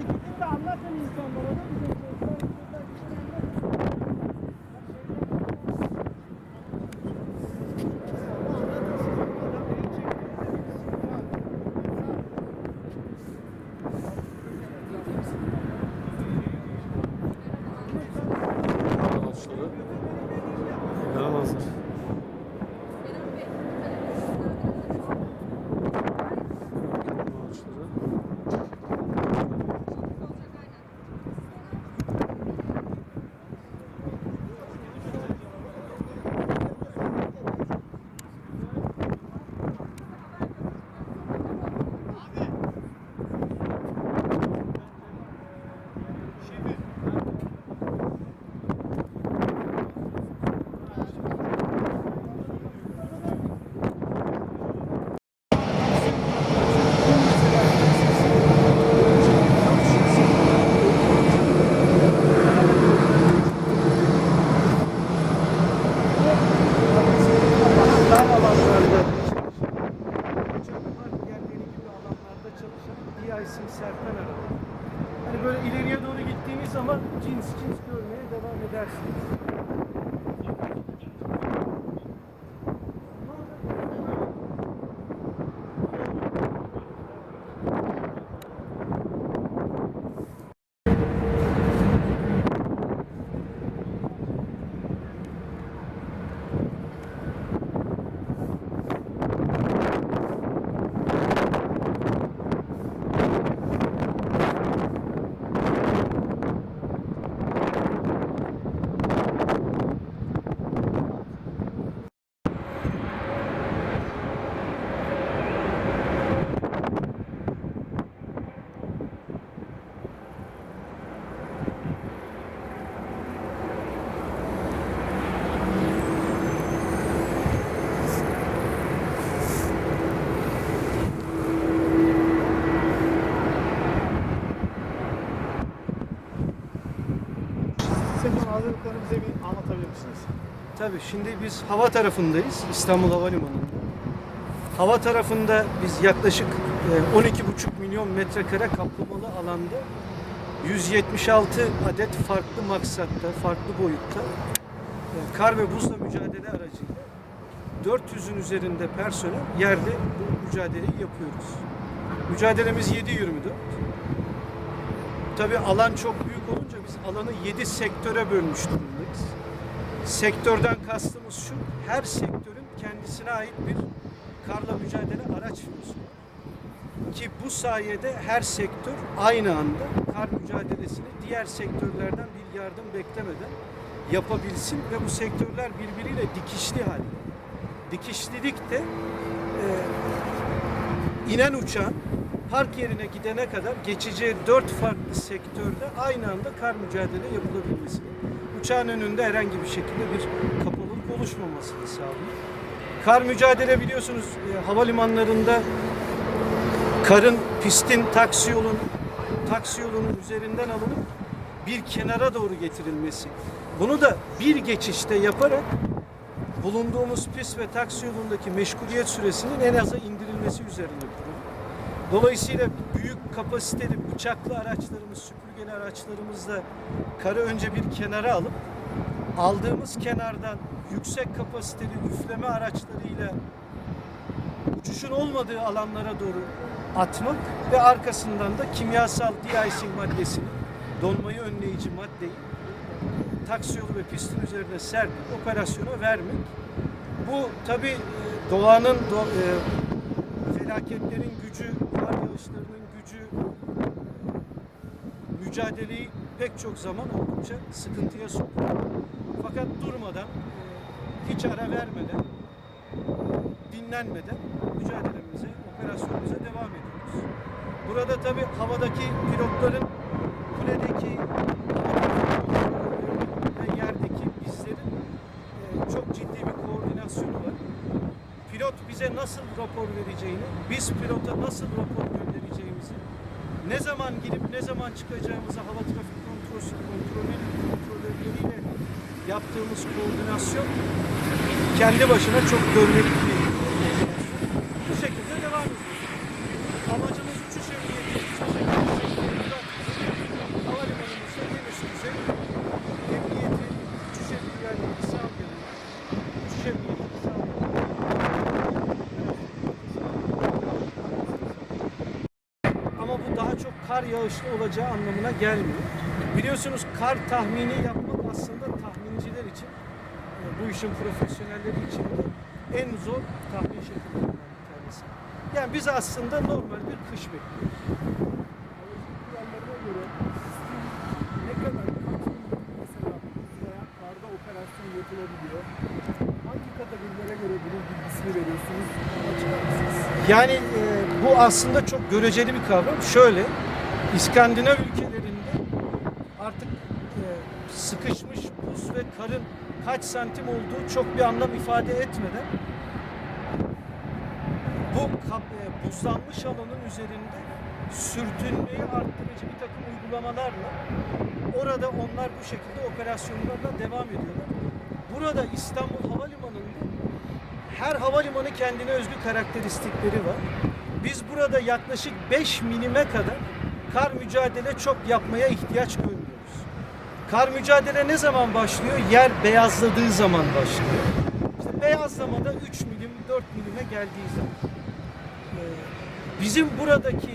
Hadi gidin de anlatın insanlara da bize Bu hazırlıklarını bize bir anlatabilir misiniz? Tabii şimdi biz hava tarafındayız İstanbul Havalimanı'nda. Hava tarafında biz yaklaşık e, 12,5 milyon metrekare kaplamalı alanda 176 adet farklı maksatta, farklı boyutta e, kar ve buzla mücadele aracıyla 400'ün üzerinde personel yerde bu mücadeleyi yapıyoruz. Mücadelemiz 7-24. Tabii alan çok büyük olunca biz alanı 7 sektöre bölmüş durumdayız. Sektörden kastımız şu, her sektörün kendisine ait bir karla mücadele araç filosu var. Ki bu sayede her sektör aynı anda kar mücadelesini diğer sektörlerden bir yardım beklemeden yapabilsin ve bu sektörler birbiriyle dikişli halde. Dikişlilik de e, inen uçağın park yerine gidene kadar geçeceği dört farklı sektörde aynı anda kar mücadele yapılabilmesi. Uçağın önünde herhangi bir şekilde bir kapalılık oluşmamasını sağlıyor. Kar mücadele biliyorsunuz e, havalimanlarında karın pistin taksi yolun taksi yolunun üzerinden alınıp bir kenara doğru getirilmesi. Bunu da bir geçişte yaparak bulunduğumuz pist ve taksi yolundaki meşguliyet süresinin en aza indirilmesi üzerine kurulu. Dolayısıyla büyük kapasiteli bıçaklı araçlarımız, süpürgeli araçlarımızla karı önce bir kenara alıp aldığımız kenardan yüksek kapasiteli üfleme araçlarıyla uçuşun olmadığı alanlara doğru atmak ve arkasından da kimyasal de-icing maddesini, donmayı önleyici maddeyi taksi yolu ve pistin üzerine serpip operasyona vermek. Bu tabi doğanın do- e, felaketlerin gücü, kar yağışlarının gücü mücadeleyi pek çok zaman oldukça sıkıntıya sokuyor. Fakat durmadan, hiç ara vermeden, dinlenmeden mücadelemize, operasyonumuza devam ediyoruz. Burada tabi havadaki pilotların kuledeki ve yerdeki bizlerin e, çok ciddi bir koordinasyonu var. Pilot bize nasıl rapor vereceğini, biz pilota nasıl rapor göndereceğimizi, ne zaman girip ne zaman çıkacağımızı hava trafik kontrolü kontrolörleriyle yaptığımız koordinasyon kendi başına çok görmekli bir koordinasyon. Bu şekilde devam ediyoruz. Amacımız uçuş emniyeti, uçuş emniyeti sektöründe daha çok kar yağışlı olacağı anlamına gelmiyor. Biliyorsunuz kar tahmini yapmak aslında tahminciler için, e, bu işin profesyonelleri için de en zor tahmin şekillerinden bir tanesi. Yani biz aslında normal bir kış bekliyoruz. Göre ne kadar kaç mesela karda operasyon yapılabiliyor? Hangi kategorilere göre bunun bilgisini veriyorsunuz? Yani e, bu aslında çok göreceli bir kavram. Şöyle, İskandinav ülkelerinde artık e, sıkışmış buz ve karın kaç santim olduğu çok bir anlam ifade etmeden bu kap, e, buzlanmış alanın üzerinde sürtünmeyi arttırıcı bir takım uygulamalarla orada onlar bu şekilde operasyonlarına devam ediyorlar. Burada İstanbul Havalimanı'nda her havalimanı kendine özgü karakteristikleri var. Biz burada yaklaşık 5 milime kadar kar mücadele çok yapmaya ihtiyaç görmüyoruz. Kar mücadele ne zaman başlıyor? Yer beyazladığı zaman başlıyor. İşte beyazlamada 3 milim, 4 milime geldiği zaman. Ee, Bizim buradaki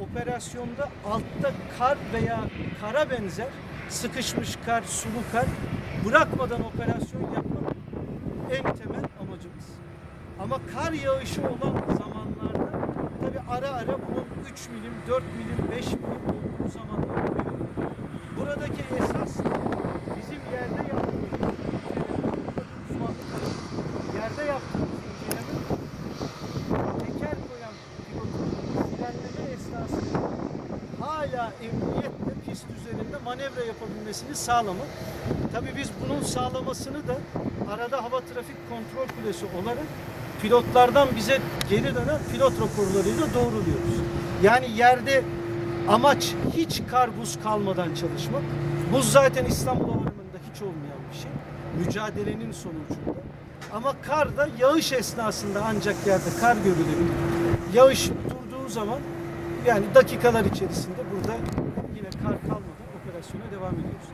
operasyonda altta kar veya kara benzer sıkışmış kar, sulu kar bırakmadan operasyon yapmak en temel amacımız. Ama kar yağışı olan tabi ara ara bunun 3 milim, 4 milim, 5 milim olduğu zamanlar oluyor. Buradaki esas bizim yerde yaptığımız yerde yaptığımız inceleme teker koyan pilotun frenleme esnasında hala emniyetle pist üzerinde manevra yapabilmesini sağlamak. Tabii biz bunun sağlamasını da arada hava trafik kontrol kulesi olarak pilotlardan bize geri dönen pilot raporlarıyla doğruluyoruz. Yani yerde amaç hiç kar buz kalmadan çalışmak. Buz zaten İstanbul Havalimanı'nda hiç olmayan bir şey. Mücadelenin sonucunda. Ama kar da yağış esnasında ancak yerde kar görülebilir. Yağış durduğu zaman yani dakikalar içerisinde burada yine kar kalmadan operasyona devam ediyoruz.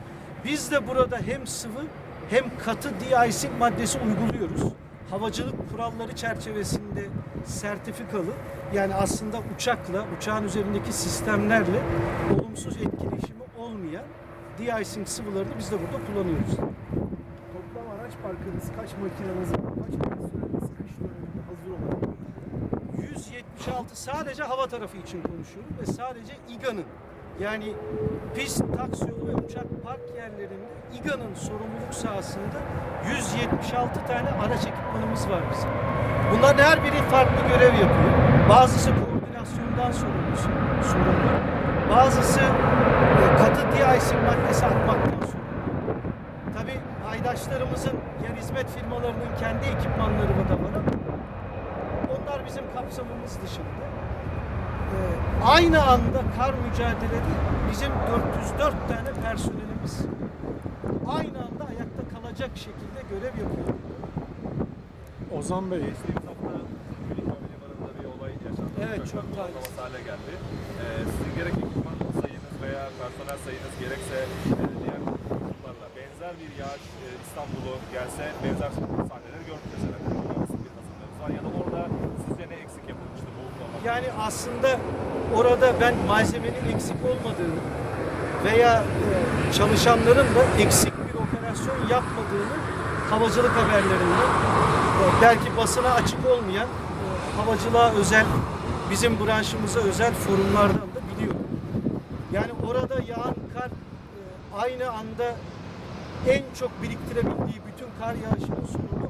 Biz de burada hem sıvı hem katı de-icing maddesi uyguluyoruz. Havacılık kuralları çerçevesinde sertifikalı yani aslında uçakla, uçağın üzerindeki sistemlerle olumsuz etkileşimi olmayan de-icing sıvılarını biz de burada kullanıyoruz. Toplam araç parkınız kaç makineniz var? Kaç personeliniz kış döneminde hazır olarak? 176 sadece hava tarafı için konuşuyorum ve sadece İGA'nın yani pist, taksi yolu ve uçak park yerlerinde İGA'nın sorumluluk sahasında 176 tane araç ekipmanımız var bizim. Bunların her biri farklı görev yapıyor. Bazısı koordinasyondan sorumlu, sorumlu. Bazısı e, katı de-icing maddesi atmaktan sorumlu. Tabii paydaşlarımızın yer hizmet firmalarının kendi ekipmanları da var ama onlar bizim kapsamımız dışında. Ee, aynı anda kar mücadelede bizim 404 tane personelimiz aynı anda ayakta kalacak şekilde görev yapıyor. Ozan Bey, Geçtiğimiz hafta Gülük Havalimanı'nda bir olay yaşandı. Evet, çok patlaması talihsiz. hale geldi. Ee, sizin gerek ekipman sayınız veya personel sayınız gerekse e, diğer kurumlarla benzer bir yağış e, İstanbul'u gelse benzer sahneleri görmeyeceğiz herhalde. Nasıl bir hazırlığınız var ya da orada sizce ne eksik yapılmıştı bu konuda? Yani aslında orada ben malzemenin eksik olmadığını veya e, çalışanların da eksik bir operasyon yapmadığını havacılık haberlerinde e, belki basına açık olmayan e, havacılığa özel bizim branşımıza özel forumlardan da biliyorum. Yani orada yağan kar aynı anda en çok biriktirebildiği bütün kar yağışının sonunda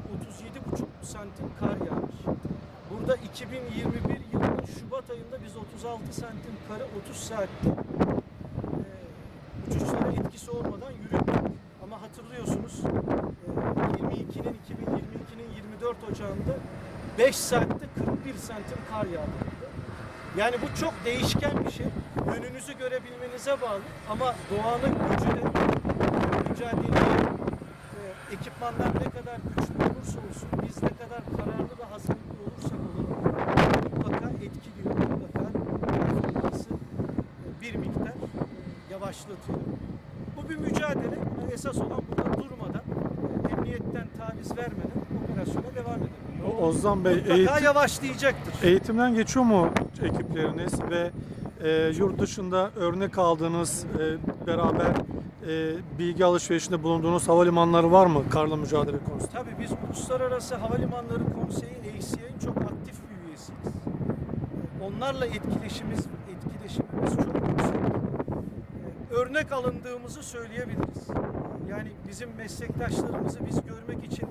37,5 santim kar yağmış. Burada 2021 yılının Şubat ayında biz 36 santim karı 30 saatte e, uçuşlara etkisi olmadan yürüttük. Ama hatırlıyorsunuz e, 22'nin 2022'nin 24 Ocağı'nda 5 saatte 41 santim kar yağdı. Yani bu çok değişken bir şey. Önünüzü görebilmenize bağlı ama doğanın gücüne mücadeleye e, ekipmanlar ne kadar güçlü olursa olsun, biz ne kadar kararlı ve hazırlıklı olursak olalım mutlaka etkiliyor, mutlaka performansı e, bir miktar e, yavaşlatıyor. Bu bir mücadele ama esas olan burada durmadan, emniyetten taviz vermeden operasyona devam edelim. Ozan Bey Mutlaka eğitim, yavaşlayacaktır. eğitimden geçiyor mu ekipleriniz ve e, yurt dışında örnek aldığınız, e, beraber e, bilgi alışverişinde bulunduğunuz havalimanları var mı karla mücadele konusunda? Tabii biz Uluslararası Havalimanları Konseyi ACA'nin çok aktif bir üyesiyiz. Onlarla etkileşimimiz, etkileşimimiz çok yüksek. Örnek alındığımızı söyleyebiliriz. Yani bizim meslektaşlarımızı biz görmek için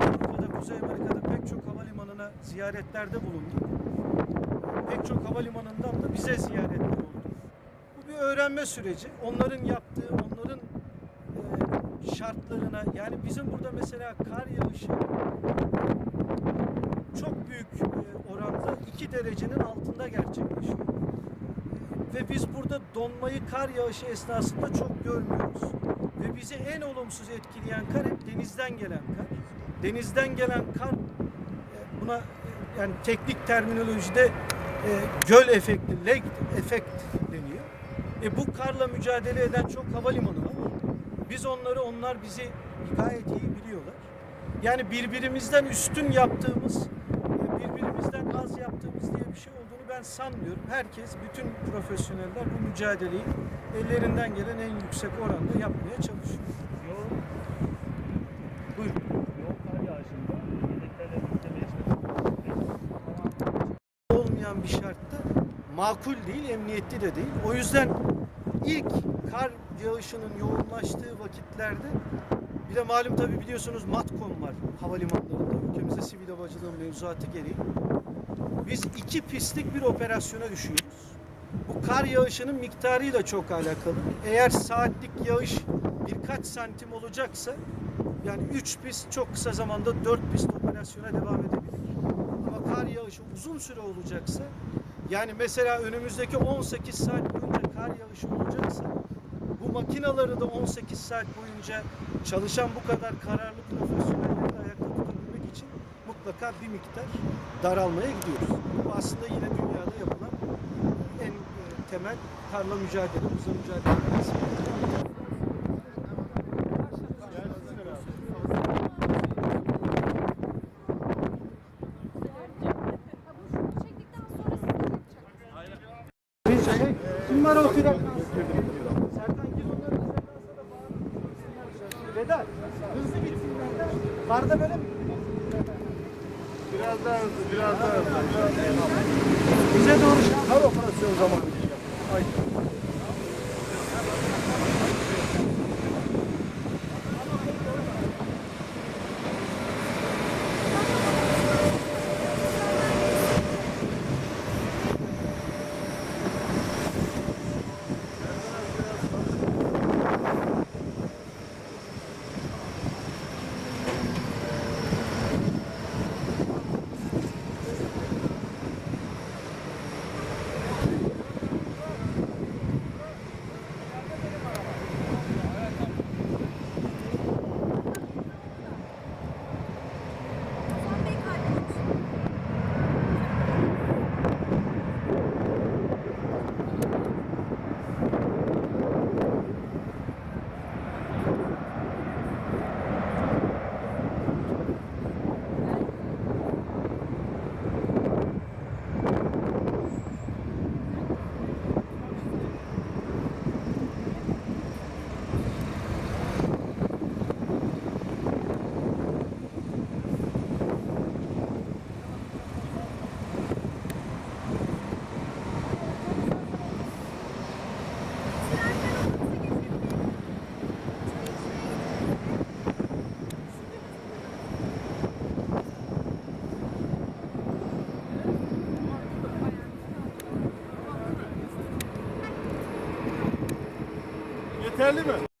Avrupa'da, Kuzey Amerika'da pek çok havalimanına ziyaretlerde bulunduk. Pek çok havalimanından da bize ziyaretler oldu. Bu bir öğrenme süreci. Onların yaptığı, onların e, şartlarına yani bizim burada mesela kar yağışı çok büyük e, oranda 2 derecenin altında gerçekleşiyor. Ve biz burada donmayı kar yağışı esnasında çok görmüyoruz. Ve bizi en olumsuz etkileyen kar hep denizden gelen kar. Denizden gelen kar e, buna e, yani teknik terminolojide e, göl efekti, lake efekt deniyor. E bu karla mücadele eden çok havalimanı var. Biz onları, onlar bizi gayet iyi biliyorlar. Yani birbirimizden üstün yaptığımız, e, birbirimizden az yaptığımız diye bir şey olduğunu ben sanmıyorum. Herkes, bütün profesyoneller bu mücadeleyi ellerinden gelen en yüksek oranda yapmaya çalışıyor. Buyurun. yoğun kar yağışında yedeklerle birlikte olmayan bir şartta makul değil, emniyetli de değil. O yüzden ilk kar yağışının yoğunlaştığı vakitlerde bir de malum tabi biliyorsunuz MATKOM var havalimanlarında. Ülkemizde sivil havacılığın mevzuatı gereği. Biz iki pistlik bir operasyona düşüyoruz. Bu kar yağışının miktarıyla çok alakalı. Eğer saatlik yağış birkaç santim olacaksa yani 3 pist çok kısa zamanda 4 pist operasyona devam edebilir. Ama kar yağışı uzun süre olacaksa yani mesela önümüzdeki 18 saat boyunca kar yağışı olacaksa bu makinaları da 18 saat boyunca çalışan bu kadar kararlı profesyonelleri de ayakta mutlaka bir miktar daralmaya gidiyoruz. Bu aslında yine dünyada yapılan en e, temel karla mücadele, hızla mücadele. Çektikten sonra siz ne yapacaksınız? Biz şey, kim var o tren? Serkan gir onları da Serkan sana bağırın. Vedat, hızlı gitsinler de. Karda böyle mi? Biraz daha hızlı, biraz daha hızlı. Biraz daha hızlı. Bize doğru şey Kar operasyon zamanı. Ozan Bey kalbiniz. Trenler odamıza getirebilir. Çay içmeye Yeterli mi?